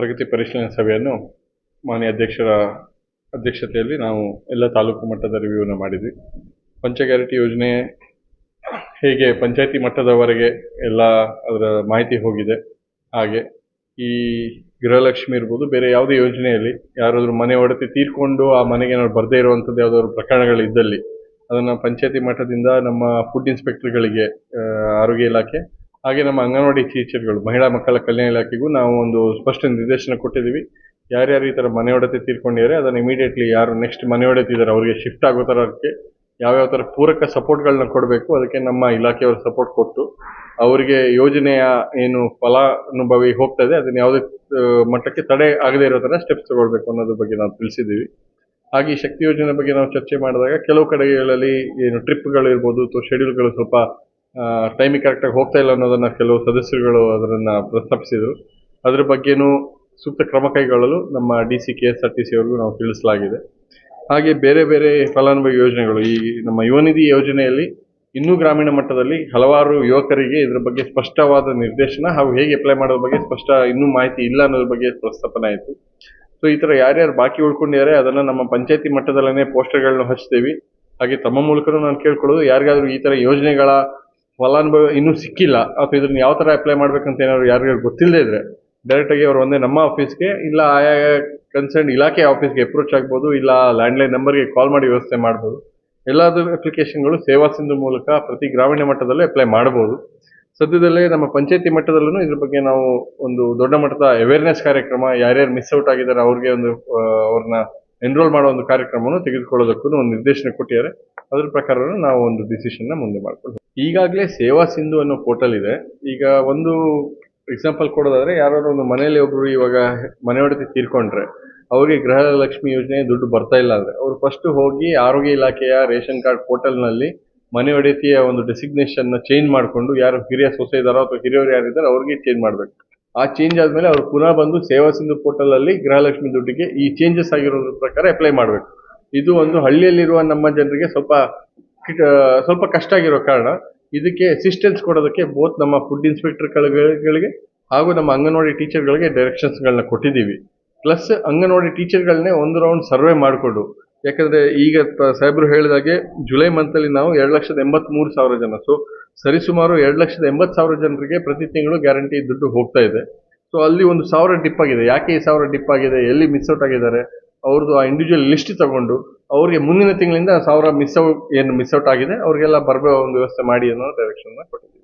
ಪ್ರಗತಿ ಪರಿಶೀಲನೆ ಸಭೆಯನ್ನು ಮಾನ್ಯ ಅಧ್ಯಕ್ಷರ ಅಧ್ಯಕ್ಷತೆಯಲ್ಲಿ ನಾವು ಎಲ್ಲ ತಾಲೂಕು ಮಟ್ಟದ ರಿವ್ಯೂನ ಮಾಡಿದ್ವಿ. ಪಂಚ ಗ್ಯಾರಂಟಿ ಯೋಜನೆ ಹೇಗೆ ಪಂಚಾಯತಿ ಮಟ್ಟದವರೆಗೆ ಎಲ್ಲ ಅದರ ಮಾಹಿತಿ ಹೋಗಿದೆ. ಹಾಗೆ ಈ ಗೃಹಲಕ್ಷ್ಮಿ ಇರ್ಬೋದು, ಬೇರೆ ಯಾವುದೇ ಯೋಜನೆಯಲ್ಲಿ ಯಾರಾದರೂ ಮನೆ ಒಡತಿ ತೀರ್ಕೊಂಡು ಆ ಮನೆಗೆ ಏನಾದ್ರು ಬರದೇ ಇರುವಂಥದ್ದು ಯಾವುದಾದ್ರು ಪ್ರಕರಣಗಳಿದ್ದಲ್ಲಿ ಅದನ್ನು ಪಂಚಾಯತಿ ಮಟ್ಟದಿಂದ ನಮ್ಮ ಫುಡ್ ಇನ್ಸ್ಪೆಕ್ಟರ್ಗಳಿಗೆ ಆರೋಗ್ಯ ಇಲಾಖೆ ಹಾಗೆ ನಮ್ಮ ಅಂಗನವಾಡಿ ಟೀಚರ್ಗಳು, ಮಹಿಳಾ ಮಕ್ಕಳ ಕಲ್ಯಾಣ ಇಲಾಖೆಗೂ ನಾವು ಒಂದು ಸ್ಪಷ್ಟ ನಿರ್ದೇಶನ ಕೊಟ್ಟಿದ್ದೀವಿ. ಯಾರ್ಯಾರು ಈ ಥರ ಮನೆ ಒಡತಿ ತೀರ್ಕೊಂಡಿದ್ದಾರೆ, ಅದನ್ನು ಇಮಿಡಿಯೇಟ್ಲಿ ಯಾರು ನೆಕ್ಸ್ಟ್ ಮನೆ ಒಡೆತಿದ್ದಾರೆ ಅವರಿಗೆ ಶಿಫ್ಟ್ ಆಗೋ ಥರ ಅದಕ್ಕೆ ಯಾವ್ಯಾವ ಥರ ಪೂರಕ ಸಪೋರ್ಟ್ಗಳನ್ನ ಕೊಡಬೇಕು, ಅದಕ್ಕೆ ನಮ್ಮ ಇಲಾಖೆಯವರು ಸಪೋರ್ಟ್ ಕೊಟ್ಟು ಅವರಿಗೆ ಯೋಜನೆಯ ಏನು ಫಲಾನುಭವಿ ಹೋಗ್ತಾ ಇದೆ, ಅದನ್ನ ಯಾವುದೇ ಮಟ್ಟಕ್ಕೆ ತಡೆ ಆಗದೇ ಇರೋ ಥರ ಸ್ಟೆಪ್ಸ್ ತಗೊಳ್ಬೇಕು ಅನ್ನೋದ್ರ ಬಗ್ಗೆ ನಾವು ತಿಳಿಸಿದ್ದೀವಿ. ಹಾಗೆ ಶಕ್ತಿ ಯೋಜನೆ ಬಗ್ಗೆ ನಾವು ಚರ್ಚೆ ಮಾಡಿದಾಗ ಕೆಲವು ಕಡೆಗಳಲ್ಲಿ ಏನು ಟ್ರಿಪ್ಗಳಿರ್ಬೋದು ಅಥವಾ ಶೆಡ್ಯೂಲ್ಗಳು ಸ್ವಲ್ಪ ಟೈಮಿಗೆ ಕರೆಕ್ಟಾಗಿ ಹೋಗ್ತಾ ಇಲ್ಲ ಅನ್ನೋದನ್ನ ಕೆಲವು ಸದಸ್ಯರುಗಳು ಅದನ್ನು ಪ್ರಸ್ತಾಪಿಸಿದರು. ಅದ್ರ ಬಗ್ಗೆನೂ ಸೂಕ್ತ ಕ್ರಮ ಕೈಗೊಳ್ಳಲು ನಮ್ಮ D C K S R T C ಅವ್ರಿಗೂ ನಾವು ತಿಳಿಸಲಾಗಿದೆ. ಹಾಗೆ ಬೇರೆ ಬೇರೆ ಫಲಾನುಭವಿ ಯೋಜನೆಗಳು, ಈ ನಮ್ಮ ಯುವನಿಧಿ ಯೋಜನೆಯಲ್ಲಿ ಇನ್ನೂ ಗ್ರಾಮೀಣ ಮಟ್ಟದಲ್ಲಿ ಹಲವಾರು ಯುವಕರಿಗೆ ಇದರ ಬಗ್ಗೆ ಸ್ಪಷ್ಟವಾದ ನಿರ್ದೇಶನ ಹಾಗೂ ಹೇಗೆ ಅಪ್ಲೈ ಮಾಡೋದ್ರ ಬಗ್ಗೆ ಸ್ಪಷ್ಟ ಇನ್ನೂ ಮಾಹಿತಿ ಇಲ್ಲ ಅನ್ನೋದ್ರ ಬಗ್ಗೆ ಪ್ರಸ್ತಾಪನೆ ಆಯಿತು. ಸೊ ಈ ಥರ ಯಾರ್ಯಾರು ಬಾಕಿ ಉಳ್ಕೊಂಡಿದ್ದಾರೆ ಅದನ್ನು ನಮ್ಮ ಪಂಚಾಯತಿ ಮಟ್ಟದಲ್ಲೇ ಪೋಸ್ಟರ್ಗಳನ್ನ ಹಚ್ತೀವಿ. ಹಾಗೆ ತಮ್ಮ ಮೂಲಕನೂ ನಾನು ಕೇಳ್ಕೊಳ್ಳೋದು, ಯಾರಿಗಾದರೂ ಈ ಥರ ಯೋಜನೆಗಳ ಫಲಾನುಭವಿ ಇನ್ನೂ ಸಿಕ್ಕಿಲ್ಲ. ಅಥವಾ ಇದನ್ನ ಯಾವ ಥರ ಅಪ್ಲೈ ಮಾಡ್ಬೇಕಂತ ಏನಾದ್ರು ಯಾರಿಗಾದ್ರು ಗೊತ್ತಿಲ್ಲದೆ ಇದ್ರೆ ಡೈರೆಕ್ಟಾಗಿ ಅವ್ರು ಒಂದೇ ನಮ್ಮ ಆಫೀಸ್ಗೆ ಇಲ್ಲ ಆಯಾ ಕನ್ಸರ್ನ್ ಇಲಾಖೆ ಆಫೀಸ್ಗೆ ಅಪ್ರೋಚ್ ಆಗ್ಬೋದು, ಇಲ್ಲ ಲ್ಯಾಂಡ್ಲೈನ್ ನಂಬರ್ಗೆ ಕಾಲ್ ಮಾಡಿ ವ್ಯವಸ್ಥೆ ಮಾಡ್ಬೋದು. ಅಪ್ಲಿಕೇಶನ್ ಅಪ್ಲಿಕೇಶನ್ಗಳು ಸೇವಾ ಸಿಂಧು ಮೂಲಕ ಪ್ರತಿ ಗ್ರಾಮೀಣ ಮಟ್ಟದಲ್ಲೇ ಅಪ್ಲೈ ಮಾಡ್ಬೋದು. ಸದ್ಯದಲ್ಲೇ ನಮ್ಮ ಪಂಚಾಯತಿ ಮಟ್ಟದಲ್ಲೂ ಇದ್ರ ಬಗ್ಗೆ ನಾವು ಒಂದು ದೊಡ್ಡ ಮಟ್ಟದ ಅವೇರ್ನೆಸ್ ಕಾರ್ಯಕ್ರಮ, ಯಾರ್ಯಾರು ಮಿಸ್ ಔಟ್ ಆಗಿದ್ದಾರೆ ಅವ್ರಿಗೆ ಒಂದು ಅವ್ರನ್ನ ಎನ್ರೋಲ್ ಮಾಡೋ ಒಂದು ಕಾರ್ಯಕ್ರಮವನ್ನು ತೆಗೆದುಕೊಳ್ಳೋದಕ್ಕೂ ಒಂದು ನಿರ್ದೇಶನ ಕೊಟ್ಟಿದ್ದಾರೆ. ಅದ್ರ ಪ್ರಕಾರ ನಾವು ಒಂದು ಡಿಸಿಷನ್ನ ಮುಂದೆ ಮಾಡ್ಕೊಂಡು ಈಗಾಗಲೇ ಸೇವಾ ಸಿಂಧು ಅನ್ನೋ ಪೋರ್ಟಲ್ ಇದೆ. ಈಗ ಒಂದು ಎಕ್ಸಾಂಪಲ್ ಕೊಡೋದಾದ್ರೆ ಯಾರೋ ಒಂದು ಮನೆಯಲ್ಲಿ ಒಬ್ರು ಇವಾಗ ಮನೆ ಒಡತಿ ತೀರ್ಕೊಂಡ್ರೆ, ಅವರಿಗೆ ಗೃಹಲಕ್ಷ್ಮಿ ಯೋಜನೆ ದುಡ್ಡು ಬರ್ತಾ ಇಲ್ಲ ಅಂದ್ರೆ, ಅವ್ರು ಫಸ್ಟ್ ಹೋಗಿ ಆರೋಗ್ಯ ಇಲಾಖೆಯ ರೇಷನ್ ಕಾರ್ಡ್ ಪೋರ್ಟಲ್ನಲ್ಲಿ ಮನೆ ಒಡೆತಿಯ ಒಂದು ಡೆಸಿಗ್ನೇಷನ್ನ ಚೇಂಜ್ ಮಾಡಿಕೊಂಡು, ಯಾರು ಹಿರಿಯ ಸೊಸೆ ಇದ್ದಾರೋ ಅಥವಾ ಹಿರಿಯರು ಯಾರಿದ್ದಾರೆ ಅವ್ರಿಗೆ ಚೇಂಜ್ ಮಾಡಬೇಕು. ಆ ಚೇಂಜ್ ಆದ್ಮೇಲೆ ಅವ್ರು ಪುನಃ ಬಂದು ಸೇವಾ ಸಿಂಧು ಪೋರ್ಟಲ್ ಅಲ್ಲಿ ಗೃಹಲಕ್ಷ್ಮಿ ದುಡ್ಡಿಗೆ ಈ ಚೇಂಜಸ್ ಆಗಿರೋದ್ರ ಪ್ರಕಾರ ಅಪ್ಲೈ ಮಾಡಬೇಕು. ಇದು ಒಂದು ಹಳ್ಳಿಯಲ್ಲಿರುವ ನಮ್ಮ ಜನರಿಗೆ ಸ್ವಲ್ಪ ಸ್ವಲ್ಪ ಕಷ್ಟ ಆಗಿರೋ ಕಾರಣ. ಇದಕ್ಕೆ ಅಸಿಸ್ಟೆನ್ಸ್ ಕೊಡೋದಕ್ಕೆ ಬೋತ್ ನಮ್ಮ ಫುಡ್ ಇನ್ಸ್ಪೆಕ್ಟರ್ಗಳಿಗೆ ಹಾಗೂ ನಮ್ಮ ಅಂಗನವಾಡಿ ಟೀಚರ್ಗಳಿಗೆ ಡೈರೆಕ್ಷನ್ಸ್ಗಳನ್ನ ಕೊಟ್ಟಿದ್ದೀವಿ. ಪ್ಲಸ್ ಅಂಗನವಾಡಿ ಟೀಚರ್ಗಳನ್ನೇ ಒಂದು ರೌಂಡ್ ಸರ್ವೆ ಮಾಡಿಕೊಂಡು, ಯಾಕಂದ್ರೆ ಈಗ ಸಾಹೇಬರು ಹೇಳಿದಾಗೆ ಜುಲೈ ಮಂತಲ್ಲಿ ನಾವು ಎರಡು ಲಕ್ಷದ ಎಂಬತ್ಮೂರು ಸಾವಿರ ಜನ. ಸೊ ಸರಿಸುಮಾರು ಎರಡು ಲಕ್ಷದ ಎಂಬತ್ತು ಸಾವಿರ ಜನರಿಗೆ ಪ್ರತಿ ತಿಂಗಳು ಗ್ಯಾರಂಟಿ ದುಡ್ಡು ಹೋಗ್ತಾ ಇದೆ. ಸೊ ಅಲ್ಲಿ ಒಂದು ಸಾವಿರ ಡಿಪ್ ಆಗಿದೆ. ಯಾಕೆ ಈ ಸಾವಿರ ಡಿಪ್ ಆಗಿದೆ? ಎಲ್ಲಿ ಮಿಸ್ ಔಟ್ ಆಗಿದ್ದಾರೆ? ಅವ್ರದ್ದು ಆ ಇಂಡಿವಿಜುವಲ್ ಲಿಸ್ಟ್ ತಗೊಂಡು ಅವ್ರಿಗೆ ಮುಂದಿನ ತಿಂಗಳಿಂದ ಸಾವಿರ ಮಿಸ್ ಔಟ್ ಏನು ಮಿಸ್ ಔಟ್ ಆಗಿದೆ, ಅವ್ರಿಗೆಲ್ಲ ಬರಬೇಕು ಒಂದು ವ್ಯವಸ್ಥೆ ಮಾಡಿ ಅನ್ನೋ ಡೈರೆಕ್ಷನ್ ಕೊಟ್ಟಿದ್ದೀವಿ.